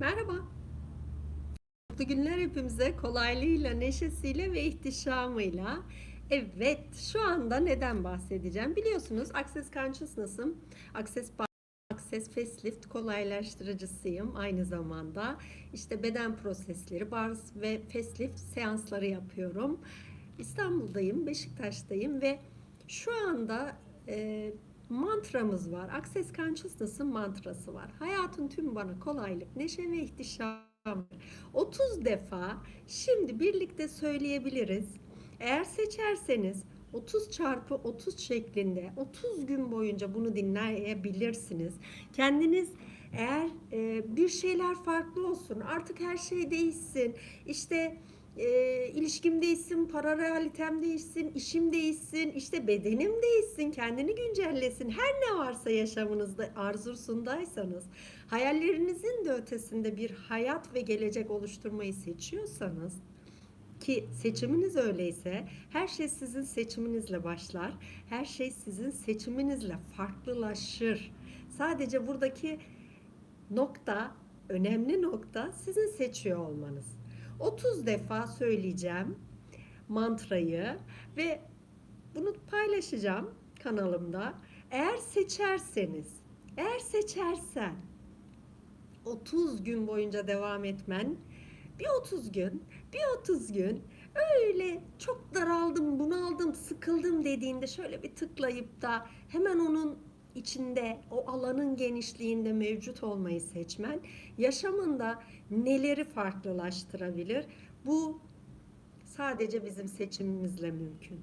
Merhaba. Mutlu günler hepimize kolaylığıyla, neşesiyle ve ihtişamıyla. Evet, şu anda neden bahsedeceğim? Biliyorsunuz Access Consciousness'ım. Access Access Facelift kolaylaştırıcısıyım aynı zamanda. İşte beden prosesleri, bars ve facelift seansları yapıyorum. İstanbul'dayım, Beşiktaş'tayım ve şu anda e, mantramız var. Access Consciousness'ın mantrası var. Hayatın tüm bana kolaylık, neşe ve ihtişam. 30 defa şimdi birlikte söyleyebiliriz. Eğer seçerseniz 30 çarpı 30 şeklinde 30 gün boyunca bunu dinleyebilirsiniz. Kendiniz eğer e, bir şeyler farklı olsun, artık her şey değişsin, işte e, ilişkim değişsin, para realitem değişsin, işim değişsin, işte bedenim değişsin, kendini güncellesin. Her ne varsa yaşamınızda arzusundaysanız, hayallerinizin de ötesinde bir hayat ve gelecek oluşturmayı seçiyorsanız ki seçiminiz öyleyse her şey sizin seçiminizle başlar. Her şey sizin seçiminizle farklılaşır. Sadece buradaki nokta, önemli nokta sizin seçiyor olmanız. 30 defa söyleyeceğim mantrayı ve bunu paylaşacağım kanalımda. Eğer seçerseniz, eğer seçersen 30 gün boyunca devam etmen, bir 30 gün, bir 30 gün öyle çok daraldım, bunaldım, sıkıldım dediğinde şöyle bir tıklayıp da hemen onun içinde, o alanın genişliğinde mevcut olmayı seçmen yaşamında neleri farklılaştırabilir? Bu sadece bizim seçimimizle mümkün.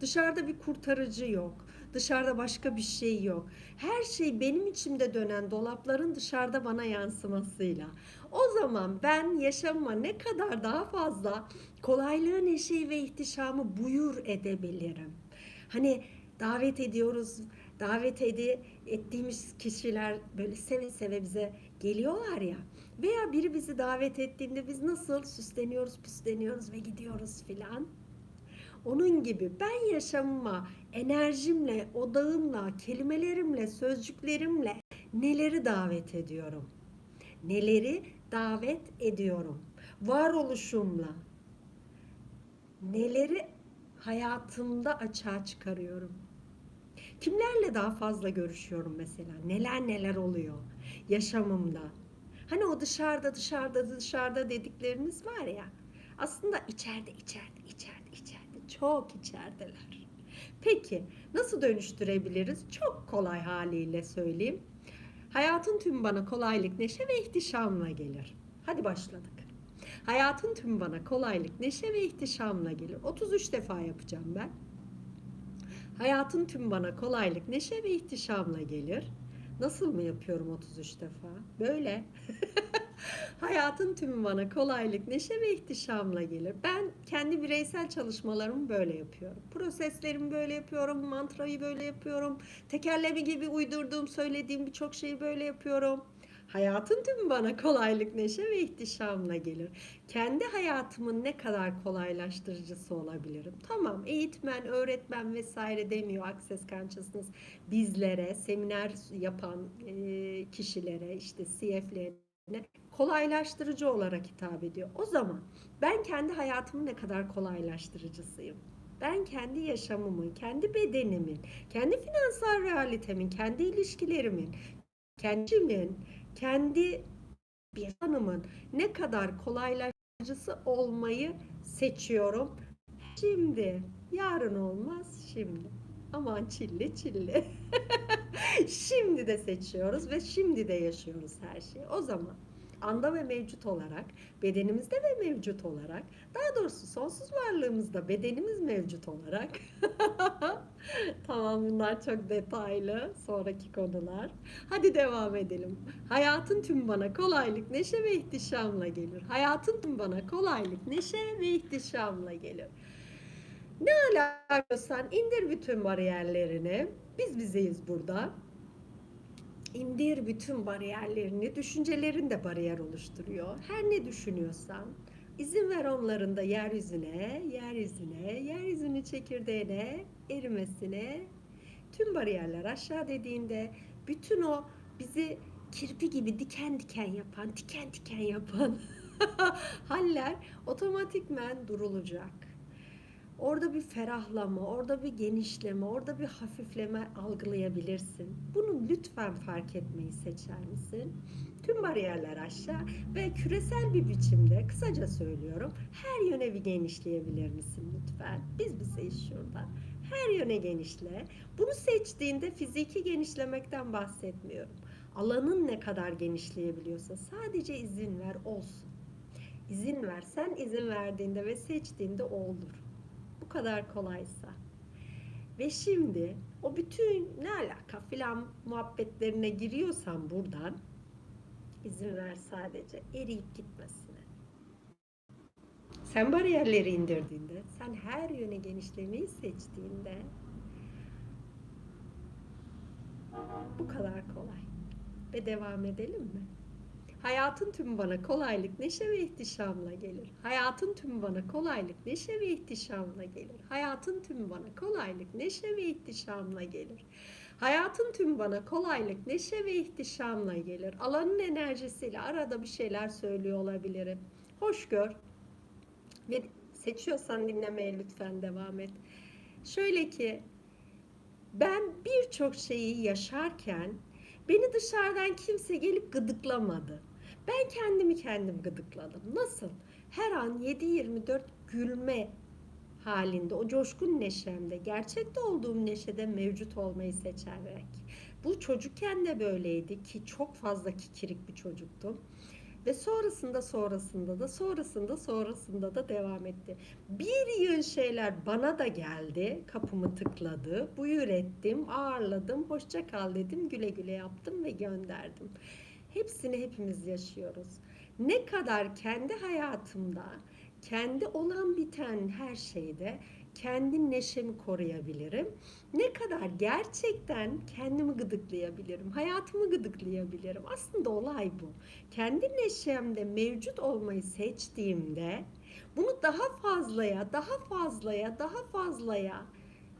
Dışarıda bir kurtarıcı yok. Dışarıda başka bir şey yok. Her şey benim içimde dönen dolapların dışarıda bana yansımasıyla. O zaman ben yaşamıma ne kadar daha fazla kolaylığı, neşeyi ve ihtişamı buyur edebilirim. Hani davet ediyoruz, davet edi, ettiğimiz kişiler böyle seve seve bize geliyorlar ya. Veya biri bizi davet ettiğinde biz nasıl süsleniyoruz, püsleniyoruz ve gidiyoruz filan. Onun gibi ben yaşamıma enerjimle, odağımla, kelimelerimle, sözcüklerimle neleri davet ediyorum? Neleri davet ediyorum? Varoluşumla neleri hayatımda açığa çıkarıyorum? Kimlerle daha fazla görüşüyorum mesela? Neler neler oluyor yaşamımda? Hani o dışarıda dışarıda dışarıda dedikleriniz var ya. Aslında içeride içeride içeride içeride çok içerideler. Peki nasıl dönüştürebiliriz? Çok kolay haliyle söyleyeyim. Hayatın tüm bana kolaylık, neşe ve ihtişamla gelir. Hadi başladık. Hayatın tüm bana kolaylık, neşe ve ihtişamla gelir. 33 defa yapacağım ben. Hayatın tüm bana kolaylık, neşe ve ihtişamla gelir. Nasıl mı yapıyorum 33 defa? Böyle. Hayatın tüm bana kolaylık, neşe ve ihtişamla gelir. Ben kendi bireysel çalışmalarımı böyle yapıyorum. Proseslerimi böyle yapıyorum, mantrayı böyle yapıyorum. Tekerleme gibi uydurduğum, söylediğim birçok şeyi böyle yapıyorum. Hayatın tüm bana kolaylık, neşe ve ihtişamla gelir. Kendi hayatımın ne kadar kolaylaştırıcısı olabilirim? Tamam, eğitmen, öğretmen vesaire demiyor Access Consciousness bizlere, seminer yapan e, kişilere, işte CF'lerine kolaylaştırıcı olarak hitap ediyor. O zaman ben kendi hayatımın ne kadar kolaylaştırıcısıyım? Ben kendi yaşamımın, kendi bedenimin, kendi finansal realitemin, kendi ilişkilerimin, kendimin, kendi bir tanımın ne kadar kolaylaştırıcısı olmayı seçiyorum. Şimdi, yarın olmaz şimdi. Aman çilli çilli. şimdi de seçiyoruz ve şimdi de yaşıyoruz her şeyi. O zaman anda ve mevcut olarak, bedenimizde ve mevcut olarak, daha doğrusu sonsuz varlığımızda bedenimiz mevcut olarak. tamam bunlar çok detaylı sonraki konular. Hadi devam edelim. Hayatın tüm bana kolaylık, neşe ve ihtişamla gelir. Hayatın tüm bana kolaylık, neşe ve ihtişamla gelir. Ne alakıyorsan indir bütün bariyerlerini. Biz bizeyiz burada. İndir bütün bariyerlerini. Düşüncelerin de bariyer oluşturuyor. Her ne düşünüyorsan izin ver onların da yeryüzüne, yeryüzüne, yeryüzünün çekirdeğine, erimesine. Tüm bariyerler aşağı dediğinde bütün o bizi kirpi gibi diken diken yapan, diken diken yapan haller otomatikmen durulacak. Orada bir ferahlama, orada bir genişleme, orada bir hafifleme algılayabilirsin. Bunu lütfen fark etmeyi seçer misin? Tüm bariyerler aşağı ve küresel bir biçimde kısaca söylüyorum her yöne bir genişleyebilir misin lütfen? Biz bizeyiz şurada. Her yöne genişle. Bunu seçtiğinde fiziki genişlemekten bahsetmiyorum. Alanın ne kadar genişleyebiliyorsa sadece izin ver olsun. İzin ver. Sen izin verdiğinde ve seçtiğinde olur. Bu kadar kolaysa. Ve şimdi o bütün ne alaka filan muhabbetlerine giriyorsan buradan izin ver sadece eriyip gitmesine. Sen bariyerleri indirdiğinde, sen her yöne genişlemeyi seçtiğinde bu kadar kolay. Ve devam edelim mi? Hayatın tümü bana kolaylık, neşe ve ihtişamla gelir. Hayatın tümü bana kolaylık, neşe ve ihtişamla gelir. Hayatın tümü bana kolaylık, neşe ve ihtişamla gelir. Hayatın tüm bana kolaylık, neşe ve ihtişamla gelir. Alanın enerjisiyle arada bir şeyler söylüyor olabilirim. Hoş gör. Ve seçiyorsan dinlemeye lütfen devam et. Şöyle ki ben birçok şeyi yaşarken beni dışarıdan kimse gelip gıdıklamadı. Ben kendimi kendim gıdıkladım. Nasıl? Her an 7-24 gülme halinde, o coşkun neşemde, gerçekte olduğum neşede mevcut olmayı seçerek. Bu çocukken de böyleydi ki çok fazla kikirik bir çocuktum. Ve sonrasında sonrasında da sonrasında sonrasında da devam etti. Bir yığın şeyler bana da geldi. Kapımı tıkladı. Buyur ettim, ağırladım, hoşça kal dedim, güle güle yaptım ve gönderdim. Hepsini hepimiz yaşıyoruz. Ne kadar kendi hayatımda, kendi olan biten her şeyde kendi neşemi koruyabilirim. Ne kadar gerçekten kendimi gıdıklayabilirim, hayatımı gıdıklayabilirim. Aslında olay bu. Kendi neşemde mevcut olmayı seçtiğimde bunu daha fazlaya, daha fazlaya, daha fazlaya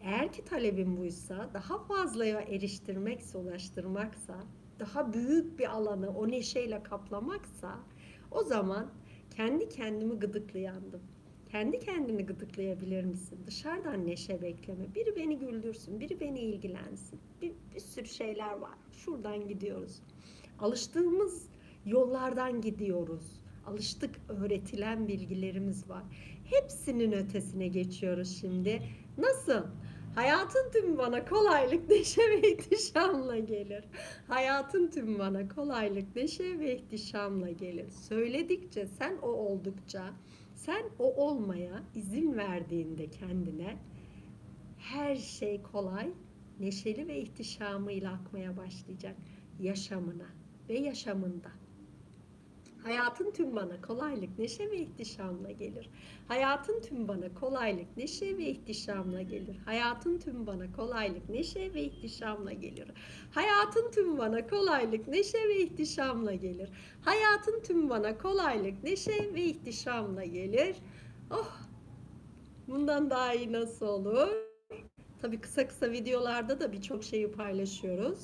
eğer ki talebim buysa daha fazlaya eriştirmekse, ulaştırmaksa, daha büyük bir alanı o neşeyle kaplamaksa o zaman kendi kendimi gıdıklayandım. Kendi kendini gıdıklayabilir misin? Dışarıdan neşe bekleme. Biri beni güldürsün, biri beni ilgilensin. Bir, bir sürü şeyler var. Şuradan gidiyoruz. Alıştığımız yollardan gidiyoruz. Alıştık öğretilen bilgilerimiz var. Hepsinin ötesine geçiyoruz şimdi. Nasıl? Hayatın tüm bana kolaylık, neşe ve ihtişamla gelir. Hayatın tüm bana kolaylık, neşe ve ihtişamla gelir. Söyledikçe sen o oldukça, sen o olmaya izin verdiğinde kendine her şey kolay, neşeli ve ihtişamıyla akmaya başlayacak yaşamına ve yaşamında. Hayatın tüm bana kolaylık, neşe ve ihtişamla gelir. Hayatın tüm bana kolaylık, neşe ve ihtişamla gelir. Hayatın tüm bana kolaylık, neşe ve ihtişamla gelir. Hayatın tüm bana kolaylık, neşe ve ihtişamla gelir. Hayatın tüm bana kolaylık, neşe ve ihtişamla gelir. Oh! Bundan daha iyi nasıl olur? Tabii kısa kısa videolarda da birçok şeyi paylaşıyoruz.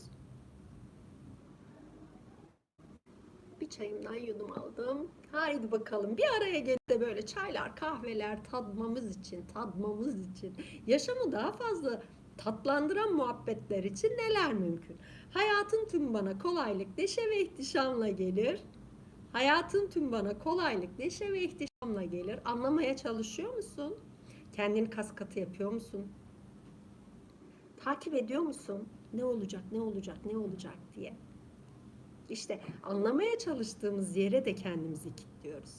Çayımdan yudum aldım. Haydi bakalım bir araya gelip de böyle çaylar, kahveler tadmamız için, tadmamız için, yaşamı daha fazla tatlandıran muhabbetler için neler mümkün? Hayatın tüm bana kolaylık, neşe ve ihtişamla gelir. Hayatın tüm bana kolaylık, neşe ve ihtişamla gelir. Anlamaya çalışıyor musun? Kendini kas katı yapıyor musun? Takip ediyor musun? Ne olacak, ne olacak, ne olacak diye. İşte anlamaya çalıştığımız yere de kendimizi kilitliyoruz.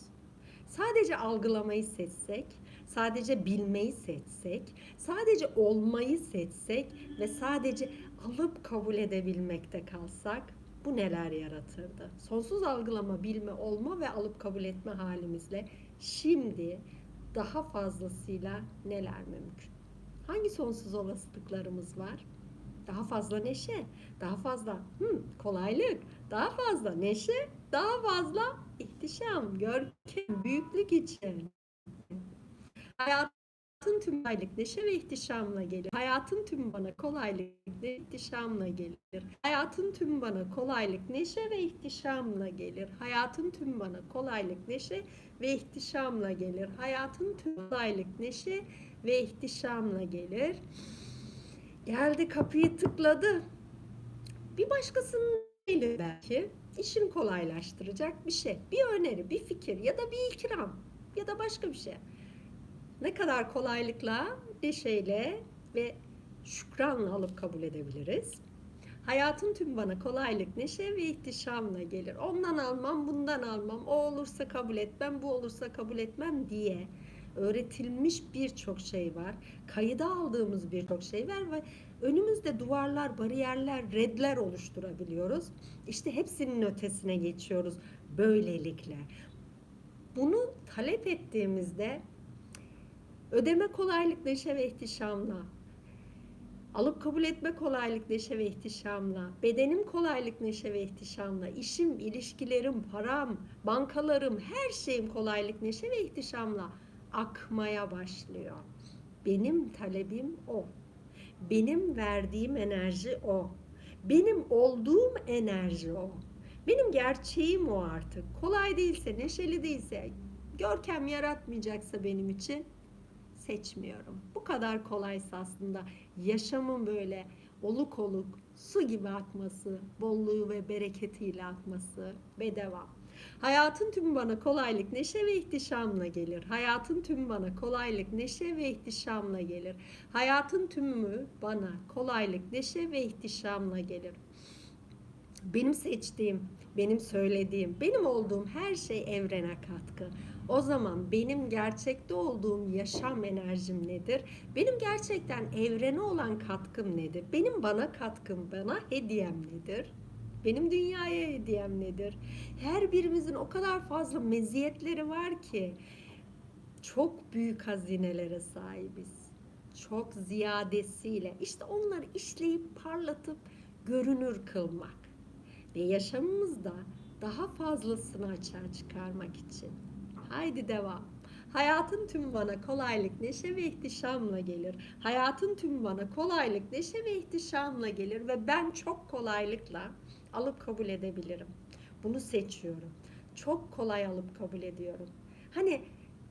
Sadece algılamayı seçsek, sadece bilmeyi seçsek, sadece olmayı seçsek ve sadece alıp kabul edebilmekte kalsak bu neler yaratırdı? Sonsuz algılama, bilme, olma ve alıp kabul etme halimizle şimdi daha fazlasıyla neler mümkün? Hangi sonsuz olasılıklarımız var? Daha fazla neşe, daha fazla hmm, kolaylık, daha fazla neşe, daha fazla ihtişam, görkem, büyüklük için. Hayat Hayatın tüm kolaylık, neşe ve ihtişamla gelir. Hayatın tüm bana kolaylık ve ihtişamla gelir. Hayatın tüm bana kolaylık, neşe ve ihtişamla gelir. Hayatın tüm bana kolaylık, neşe ve ihtişamla gelir. Hayatın tüm kolaylık, neşe ve ihtişamla gelir. Geldi kapıyı tıkladı. Bir başkasının eli belki işini kolaylaştıracak bir şey. Bir öneri, bir fikir ya da bir ikram ya da başka bir şey ne kadar kolaylıkla, neşeyle ve şükranla alıp kabul edebiliriz. Hayatın tüm bana kolaylık, neşe ve ihtişamla gelir. Ondan almam, bundan almam, o olursa kabul etmem, bu olursa kabul etmem diye öğretilmiş birçok şey var. Kayıda aldığımız birçok şey var ve önümüzde duvarlar, bariyerler, redler oluşturabiliyoruz. İşte hepsinin ötesine geçiyoruz böylelikle. Bunu talep ettiğimizde Ödeme kolaylık, neşe ve ihtişamla. Alıp kabul etme kolaylık, neşe ve ihtişamla. Bedenim kolaylık, neşe ve ihtişamla. İşim, ilişkilerim, param, bankalarım, her şeyim kolaylık, neşe ve ihtişamla akmaya başlıyor. Benim talebim o. Benim verdiğim enerji o. Benim olduğum enerji o. Benim gerçeğim o artık. Kolay değilse, neşeli değilse, görkem yaratmayacaksa benim için seçmiyorum. Bu kadar kolaysa aslında yaşamın böyle oluk oluk su gibi akması, bolluğu ve bereketiyle akması ve devam. Hayatın tümü bana kolaylık, neşe ve ihtişamla gelir. Hayatın tümü bana kolaylık, neşe ve ihtişamla gelir. Hayatın tümü bana kolaylık, neşe ve ihtişamla gelir. Benim seçtiğim, benim söylediğim, benim olduğum her şey evrene katkı. O zaman benim gerçekte olduğum yaşam enerjim nedir? Benim gerçekten evrene olan katkım nedir? Benim bana katkım, bana hediyem nedir? Benim dünyaya hediyem nedir? Her birimizin o kadar fazla meziyetleri var ki çok büyük hazinelere sahibiz. Çok ziyadesiyle. İşte onları işleyip parlatıp görünür kılmak ve yaşamımızda daha fazlasını açığa çıkarmak için. Haydi devam. Hayatın tüm bana kolaylık, neşe ve ihtişamla gelir. Hayatın tüm bana kolaylık, neşe ve ihtişamla gelir ve ben çok kolaylıkla alıp kabul edebilirim. Bunu seçiyorum. Çok kolay alıp kabul ediyorum. Hani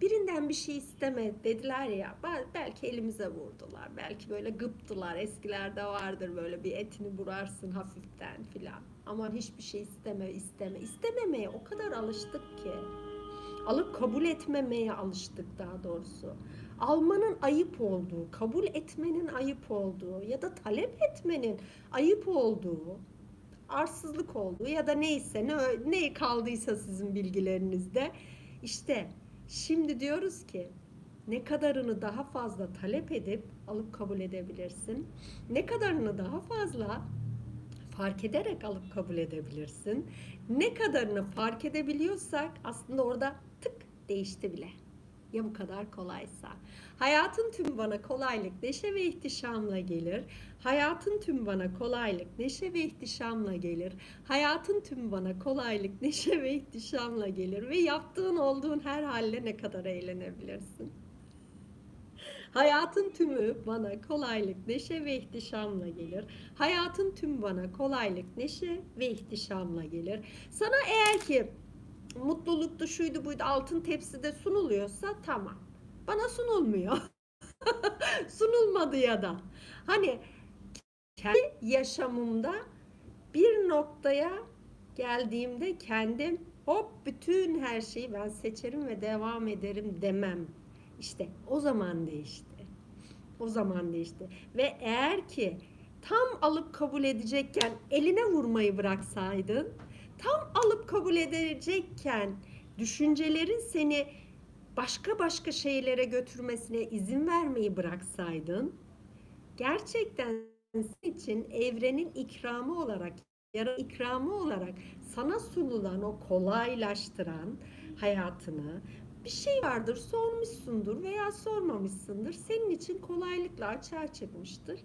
birinden bir şey isteme dediler ya belki elimize vurdular belki böyle gıptılar eskilerde vardır böyle bir etini burarsın hafiften filan ama hiçbir şey isteme isteme istememeye o kadar alıştık ki alıp kabul etmemeye alıştık daha doğrusu. Almanın ayıp olduğu, kabul etmenin ayıp olduğu ya da talep etmenin ayıp olduğu, arsızlık olduğu ya da neyse ne, ne kaldıysa sizin bilgilerinizde işte şimdi diyoruz ki ne kadarını daha fazla talep edip alıp kabul edebilirsin. Ne kadarını daha fazla fark ederek alıp kabul edebilirsin. Ne kadarını fark edebiliyorsak aslında orada tık değişti bile. Ya bu kadar kolaysa. Hayatın tüm bana kolaylık, neşe ve ihtişamla gelir. Hayatın tüm bana kolaylık, neşe ve ihtişamla gelir. Hayatın tüm bana kolaylık, neşe ve ihtişamla gelir. Ve yaptığın olduğun her halle ne kadar eğlenebilirsin. Hayatın tümü bana kolaylık, neşe ve ihtişamla gelir. Hayatın tüm bana kolaylık, neşe ve ihtişamla gelir. Sana eğer ki mutluluktu, şuydu buydu altın tepside sunuluyorsa tamam. Bana sunulmuyor. Sunulmadı ya da. Hani kendi yaşamımda bir noktaya geldiğimde kendim hop bütün her şeyi ben seçerim ve devam ederim demem. İşte o zaman değişti. O zaman değişti. Ve eğer ki tam alıp kabul edecekken eline vurmayı bıraksaydın, tam alıp kabul edecekken düşüncelerin seni başka başka şeylere götürmesine izin vermeyi bıraksaydın, gerçekten senin için evrenin ikramı olarak, yara ikramı olarak sana sunulan o kolaylaştıran hayatını bir şey vardır, sormuşsundur veya sormamışsındır. Senin için kolaylıkla açığa çıkmıştır.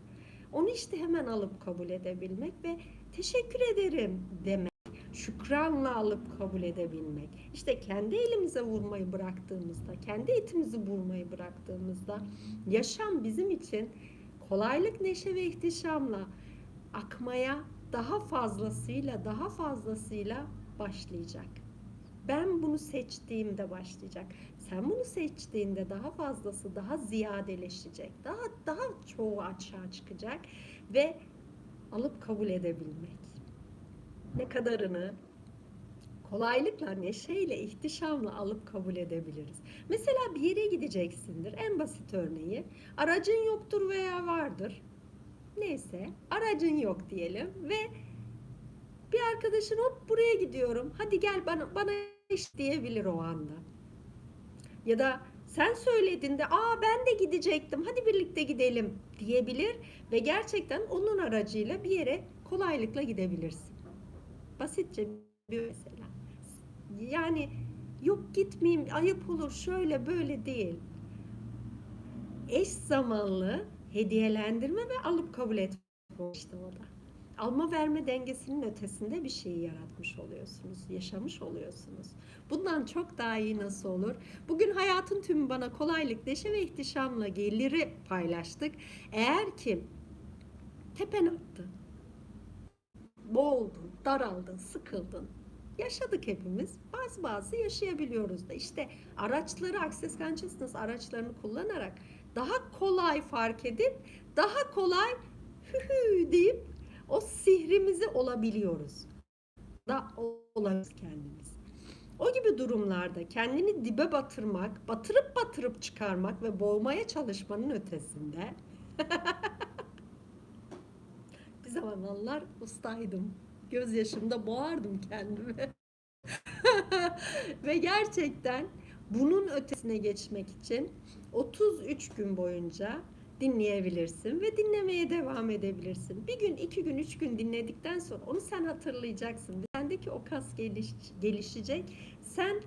Onu işte hemen alıp kabul edebilmek ve teşekkür ederim demek. Şükranla alıp kabul edebilmek. İşte kendi elimize vurmayı bıraktığımızda, kendi etimizi vurmayı bıraktığımızda yaşam bizim için kolaylık, neşe ve ihtişamla akmaya daha fazlasıyla, daha fazlasıyla başlayacak. Ben bunu seçtiğimde başlayacak. Sen bunu seçtiğinde daha fazlası daha ziyadeleşecek. Daha daha çoğu açığa çıkacak ve alıp kabul edebilmek. Ne kadarını kolaylıkla, neşeyle, ihtişamla alıp kabul edebiliriz. Mesela bir yere gideceksindir. En basit örneği. Aracın yoktur veya vardır. Neyse, aracın yok diyelim ve bir arkadaşın hop buraya gidiyorum. Hadi gel bana bana iş diyebilir o anda. Ya da sen söylediğinde aa ben de gidecektim hadi birlikte gidelim diyebilir ve gerçekten onun aracıyla bir yere kolaylıkla gidebilirsin. Basitçe bir mesela. Yani yok gitmeyeyim ayıp olur şöyle böyle değil. Eş zamanlı hediyelendirme ve alıp kabul etme işte o da. Alma verme dengesinin ötesinde bir şey yaratmış oluyorsunuz, yaşamış oluyorsunuz. Bundan çok daha iyi nasıl olur? Bugün hayatın tümü bana kolaylık, neşe ve ihtişamla geliri paylaştık. Eğer ki tepen attı, daraldın, sıkıldın, yaşadık hepimiz. Bazı bazı yaşayabiliyoruz da. İşte araçları, Access Consciousness araçlarını kullanarak daha kolay fark edip, daha kolay hü hü deyip o sihrimizi olabiliyoruz. Da olabiliriz kendimiz. O gibi durumlarda kendini dibe batırmak, batırıp batırıp çıkarmak ve boğmaya çalışmanın ötesinde bir zamanlar ustaydım. Gözyaşımda boğardım kendimi. ve gerçekten bunun ötesine geçmek için 33 gün boyunca dinleyebilirsin ve dinlemeye devam edebilirsin. Bir gün, iki gün, üç gün dinledikten sonra onu sen hatırlayacaksın. Sendeki o kas geliş, gelişecek. Sen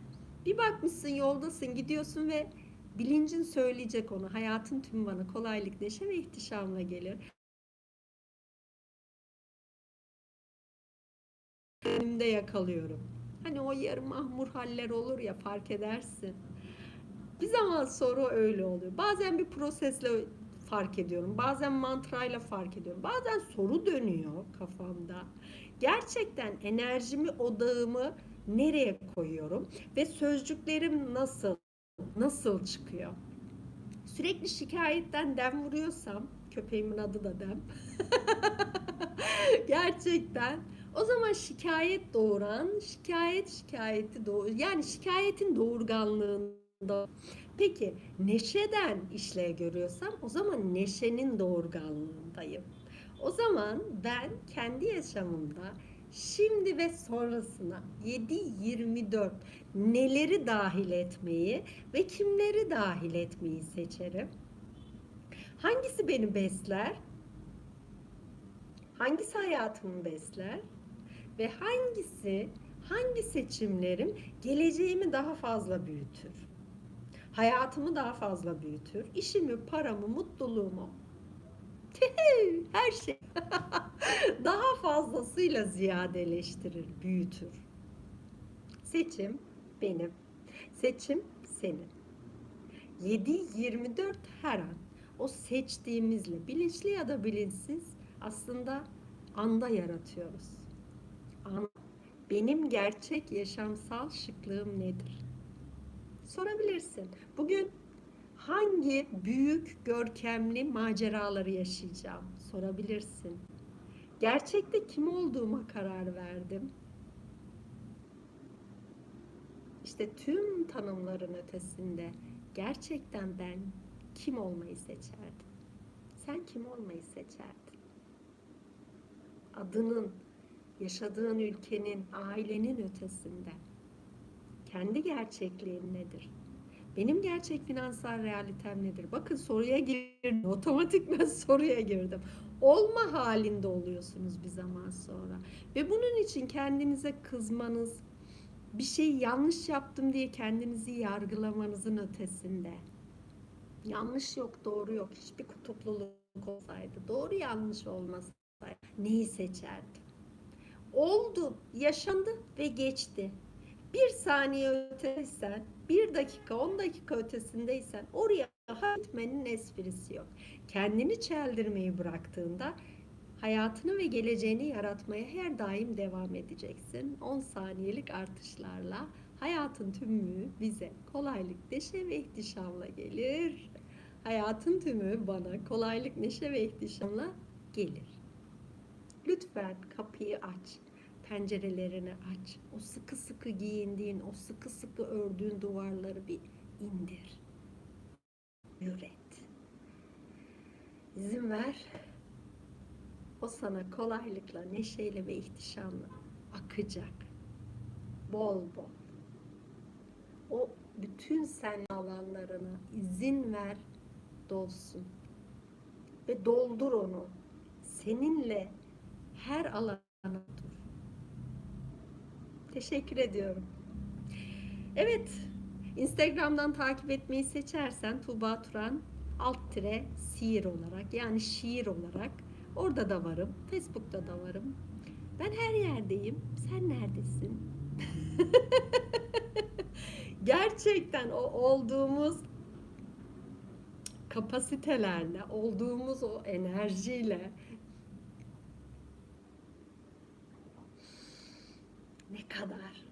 bir bakmışsın yoldasın, gidiyorsun ve bilincin söyleyecek onu. Hayatın tüm bana kolaylık, neşe ve ihtişamla gelir. Önümde yakalıyorum. Hani o yarım mahmur haller olur ya fark edersin. Bir zaman sonra öyle oluyor. Bazen bir prosesle fark ediyorum. Bazen mantrayla fark ediyorum. Bazen soru dönüyor kafamda. Gerçekten enerjimi, odağımı nereye koyuyorum ve sözcüklerim nasıl nasıl çıkıyor? Sürekli şikayetten dem vuruyorsam, köpeğimin adı da dem. Gerçekten o zaman şikayet doğuran, şikayet şikayeti doğur, yani şikayetin doğurganlığında Peki neşeden işlev görüyorsam o zaman neşenin doğurganlığındayım. O zaman ben kendi yaşamımda şimdi ve sonrasına 7-24 neleri dahil etmeyi ve kimleri dahil etmeyi seçerim? Hangisi beni besler? Hangisi hayatımı besler? Ve hangisi, hangi seçimlerim geleceğimi daha fazla büyütür? hayatımı daha fazla büyütür. İşimi, paramı, mutluluğumu, her şey daha fazlasıyla ziyadeleştirir, büyütür. Seçim benim. Seçim senin. 7-24 her an o seçtiğimizle bilinçli ya da bilinçsiz aslında anda yaratıyoruz. Benim gerçek yaşamsal şıklığım nedir? sorabilirsin. Bugün hangi büyük, görkemli maceraları yaşayacağım sorabilirsin. Gerçekte kim olduğuma karar verdim. İşte tüm tanımların ötesinde gerçekten ben kim olmayı seçerdim? Sen kim olmayı seçerdin? Adının, yaşadığın ülkenin, ailenin ötesinde kendi gerçekliğin nedir? Benim gerçek finansal realitem nedir? Bakın soruya girdim. Otomatikman soruya girdim. Olma halinde oluyorsunuz bir zaman sonra. Ve bunun için kendinize kızmanız, bir şey yanlış yaptım diye kendinizi yargılamanızın ötesinde. Yanlış yok, doğru yok. Hiçbir kutupluluk olsaydı, doğru yanlış olmasaydı neyi seçerdim? Oldu, yaşandı ve geçti. Bir saniye öteysen, bir dakika, on dakika ötesindeysen oraya gitmenin esprisi yok. Kendini çeldirmeyi bıraktığında hayatını ve geleceğini yaratmaya her daim devam edeceksin. 10 saniyelik artışlarla hayatın tümü bize kolaylık, neşe ve ihtişamla gelir. Hayatın tümü bana kolaylık, neşe ve ihtişamla gelir. Lütfen kapıyı aç. Pencerelerini aç. O sıkı sıkı giyindiğin, o sıkı sıkı ördüğün duvarları bir indir. Üret. İzin ver. O sana kolaylıkla, neşeyle ve ihtişamla akacak. Bol bol. O bütün sen alanlarına izin ver dolsun. Ve doldur onu. Seninle her alana. Teşekkür ediyorum. Evet, Instagram'dan takip etmeyi seçersen Tuğba Turan alt tire sihir olarak yani şiir olarak orada da varım. Facebook'ta da varım. Ben her yerdeyim. Sen neredesin? Gerçekten o olduğumuz kapasitelerle, olduğumuz o enerjiyle ne kadar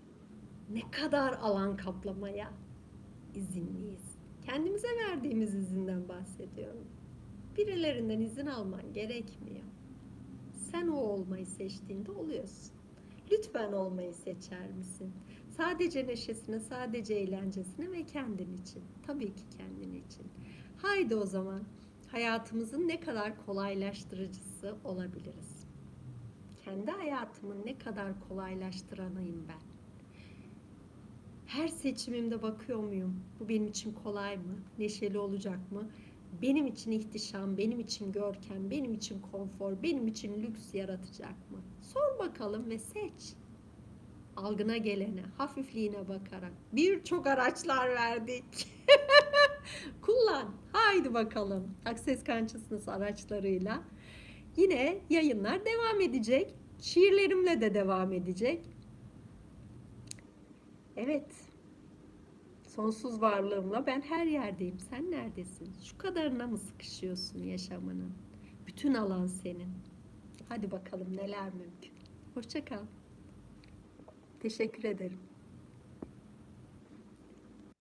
ne kadar alan kaplamaya izinliyiz. Kendimize verdiğimiz izinden bahsediyorum. Birilerinden izin alman gerekmiyor. Sen o olmayı seçtiğinde oluyorsun. Lütfen olmayı seçer misin? Sadece neşesine, sadece eğlencesine ve kendin için. Tabii ki kendin için. Haydi o zaman hayatımızın ne kadar kolaylaştırıcısı olabiliriz. Kendi hayatımın ne kadar kolaylaştıranıyım ben. Her seçimimde bakıyor muyum? Bu benim için kolay mı? Neşeli olacak mı? Benim için ihtişam, benim için görkem, benim için konfor, benim için lüks yaratacak mı? Sor bakalım ve seç. Algına gelene, hafifliğine bakarak birçok araçlar verdik. Kullan. Haydi bakalım. Access Consciousness araçlarıyla. Yine yayınlar devam edecek. Şiirlerimle de devam edecek. Evet. Sonsuz varlığımla ben her yerdeyim. Sen neredesin? Şu kadarına mı sıkışıyorsun yaşamının? Bütün alan senin. Hadi bakalım neler mümkün. Hoşça kal. Teşekkür ederim.